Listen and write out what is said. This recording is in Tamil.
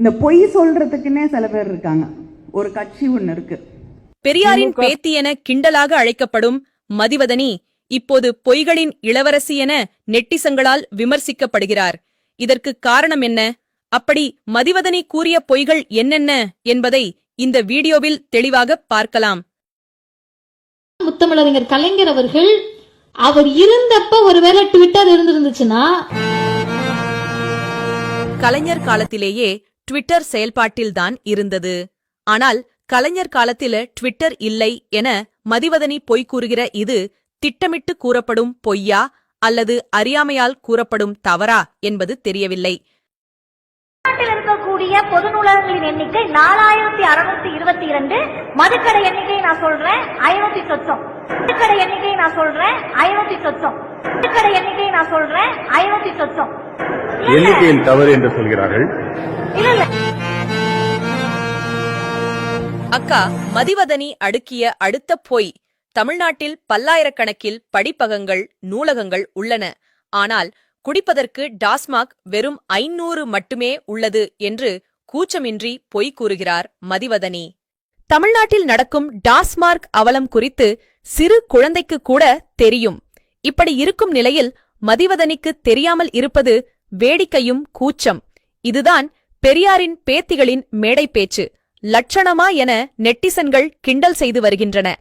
இந்த பொய் சொல்றதுக்குன்னே சில பேர் இருக்காங்க. ஒரு கட்சி ஒண்ணு இருக்கு. பெரியாரின் பேத்தி என கிண்டலாக அழைக்கப்படும் மதிவதனி இப்போது பொய்களின் இளவரசி என நெட்டிசங்களால் விமர்சிக்கப்படுகிறார். இதற்கு காரணம் என்ன? அப்படி மதிவதனி கூறிய பொய்கள் என்னென்ன என்பதை இந்த வீடியோவில் தெளிவாக பார்க்கலாம். முத்தமிழறிஞர் கலைஞர் அவர்கள் அவர் இருந்தப்ப ஒருவேளை ட்விட்டர் இருந்திருந்துச்சுன்னா கலைஞர் காலத்திலேயே ட்விட்டர் செயல்பாட்டில்தான் இருந்தது. ஆனால் கலைஞர் காலத்தில ட்விட்டர் இல்லை என மதிவதனி பொய் கூறுகிற இது திட்டமிட்டு கூறப்படும் பொய்யா அல்லது அறியாமையால் கூறப்படும் தவறா என்பது தெரியவில்லை. இருக்கக்கூடிய பொது நூலகங்களின் எண்ணிக்கை நாலாயிரத்தி அறுநூத்தி இருபத்தி இரண்டு மதுக்கடை எண்ணிக்கை நான் சொல்றேன் ஐநூத்தி சொச்சம் மதுக்கடை எண்ணிக்கை நான் சொல்றேன் ஐநூத்தி சொச்சம் மதுக்கடை எண்ணிக்கை நான் சொல்றேன் ஐநூத்தி சொச்சம் எண்ணிக்கையில் தவறு என்று சொல்கிறார்கள். அக்கா மதிவதனி அடுக்கிய அடுத்த பொய். தமிழ்நாட்டில் பல்லாயிரக்கணக்கில் படிப்பகங்கள் நூலகங்கள் உள்ளன. ஆனால் குடிப்பதற்கு டாஸ்மாக் வெறும் ஐநூறு மட்டுமே உள்ளது என்று கூச்சமின்றி பொய் கூறுகிறார் மதிவதனி. தமிழ்நாட்டில் நடக்கும் டாஸ்மார்க் அவலம் குறித்து சிறு குழந்தைக்கு கூட தெரியும். இப்படி இருக்கும் நிலையில் மதிவதனிக்கு தெரியாமல் இருப்பது வேடிக்கையும் கூச்சம். இதுதான் பெரியாரின் பேத்திகளின் மேடை பேச்சு. லட்சணமா என நெட்டிசன்கள் கிண்டல் செய்து வருகின்றன.